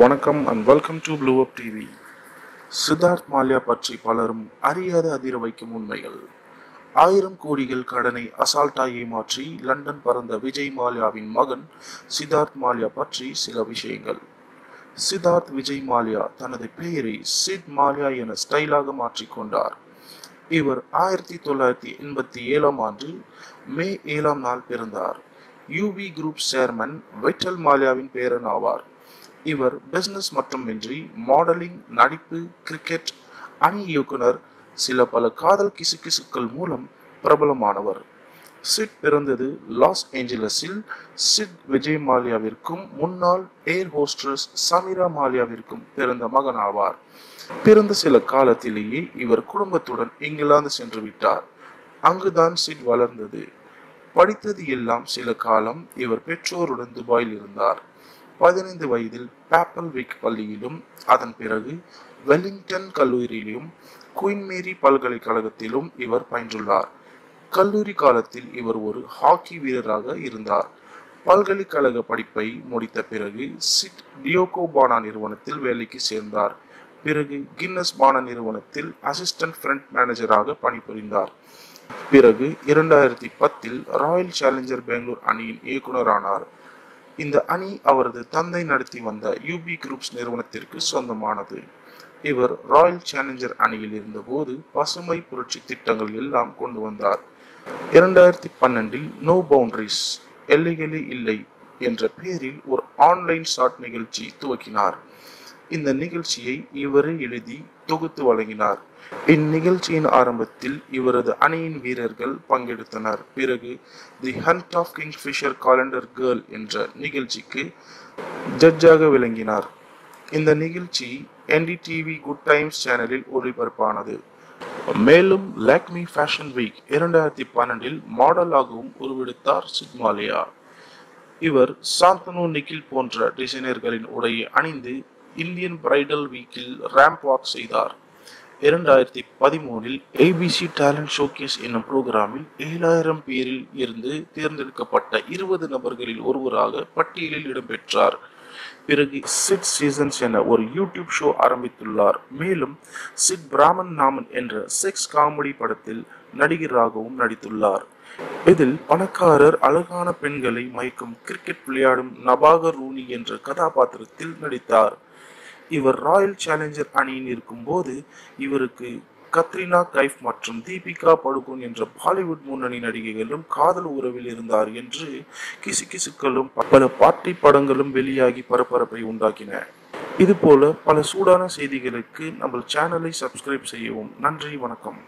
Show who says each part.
Speaker 1: வணக்கம் and welcome to Blue Up TV Siddharth Mallya பற்றி பலரும் அறியாத அதிர வைக்கும் உண்மைகள். ஆயிரம் கோடிகள் கடனை அசால்ட்டாகி மாற்றி லண்டன் பறந்த விஜய் மால்யாவின் மகன் சித்தார்த் மால்யா பற்றி சில விஷயங்கள். சித்தார்த் விஜய் மால்யா தனது பெயரை சித் மால்யா என ஸ்டைலாக மாற்றிக்கொண்டார் இவர் ஆயிரத்தி தொள்ளாயிரத்தி எண்பத்தி ஏழாம் ஆண்டு மே ஏழாம் நாள் பிறந்தார். யூவி குரூப் சேர்மன் வெட்டல் மால்யாவின் பேரன் ஆவார். இவர் பிசினஸ் மட்டுமின்றி மாடலிங் நடிப்பு கிரிக்கெட் அணி இயக்குனர் சில பல காதல் கிசுகிசுக்கள் மூலம் பிரபலமானவர். சிட் பிறந்தது லாஸ் ஏஞ்சலஸில். சிட் விஜய் மாலியாவிற்கும் முன்னாள் ஏர் ஹோஸ்டர்ஸ் சமீரா மாலியாவிற்கும் பிறந்த மகன் ஆவார். பிறந்த சில காலத்திலேயே இவர் குடும்பத்துடன் இங்கிலாந்து சென்று விட்டார். அங்குதான் சிட் வளர்ந்தது. படித்தது எல்லாம் சில காலம் இவர் பெற்றோருடன் துபாயில் இருந்தார். பதினைந்து வயதில் பேப்பல் விக் பள்ளியிலும் அதன் பிறகு வெலிங்டன் கல்லூரியிலும் குயின் மேரி பல்கலைக்கழகத்திலும் இவர் பயின்றுள்ளார். கல்லூரி காலத்தில் இவர் ஒரு ஹாக்கி வீரராக இருந்தார். பல்கலைக்கழக படிப்பை முடித்த பிறகு சிட் டியோகோ பானா நிறுவனத்தில் வேலைக்கு சேர்ந்தார். பிறகு கின்னஸ் பானா நிறுவனத்தில் அசிஸ்டன்ட் ஃப்ரண்ட் மேனேஜராக பணிபுரிந்தார். பிறகு இரண்டாயிரத்தி பத்தில் ராயல் சேலஞ்சர் பெங்களூர் அணியின் இயக்குனரானார் இந்த அணி அவரது தந்தை நடத்தி வந்த யூபி குரூப்ஸ் நிறுவனத்திற்கு சொந்தமானது. இவர் ராயல் சேலஞ்சர் அணியில் இருந்தபோது பசுமை புரட்சி திட்டங்கள் எல்லாம் கொண்டு வந்தார். இரண்டாயிரத்தி பன்னெண்டில் நோ பவுண்டரிஸ் எல்லைகளே இல்லை என்ற பெயரில் ஒரு ஆன்லைன் ஷாட் நிகழ்ச்சி துவக்கினார். இந்த நிகழ்ச்சியை இவரே எழுதி தொகுத்து வழங்கினார். இந்நிகழ்ச்சியின் ஆரம்பத்தில் இவரது அணியின் வீரர்கள் பங்கெடுத்தனர். பிறகு the hunt of Kingfisher calendar girl என்ற நிகழ்ச்சிக்கு ஜட்ஜாக விளங்கினார். இந்த நிகழ்ச்சி என்டிடிவி குட் டைம்ஸ் சேனலில் ஒளிபரப்பானது. மேலும் லேக்மி ஃபேஷன் வீக் இரண்டாயிரத்தி பன்னெண்டில் மாடலாகவும் உருவெடுத்தார் சிக்மாலியா. இவர் சாந்தனு நிக்கில் போன்ற டிசைனர்களின் உடையை அணிந்து இந்தியன் பிரைடல் வீக்கில் ரேம்ப் வாக் செய்தார். இரண்டாயிரத்தி பதிமூனில் ஏபிசி டேலண்ட் ஷோகேஸ் என்னும் புரோகிராமில் ஏழாயிரம் பேரில் இருந்து தேர்ந்தெடுக்கப்பட்ட இருபது நபர்களில் ஒருவராக பட்டியலில் இடம்பெற்றார். பிறகு சிட் சீசன்ஸ் என ஒரு யூடியூப் ஷோ ஆரம்பித்துள்ளார். மேலும் சிட் பிராமன் நாமன் என்ற செக்ஸ் காமெடி படத்தில் நடிகராகவும் நடித்துள்ளார். இதில் பணக்காரர் அழகான பெண்களை மயக்கும் கிரிக்கெட் விளையாடும் நபாகர் ரூனி என்ற கதாபாத்திரத்தில் நடித்தார். இவர் ராயல் சேலஞ்சர் அணியில் இருக்கும்போது இவருக்கு கத்ரினா கைஃப் மற்றும் தீபிகா படுகோன் என்ற பாலிவுட் முன்னணி நடிகைகளும் காதல் உறவில் இருந்தார் என்று கிசுகிசுக்களும் பல பாட்டி படங்களும் வெளியாகி பரபரப்பை உண்டாக்கின. இதுபோல பல சூடான செய்திகளுக்கு நம்ம சேனலை சப்ஸ்கிரைப் செய்யவும். நன்றி வணக்கம்.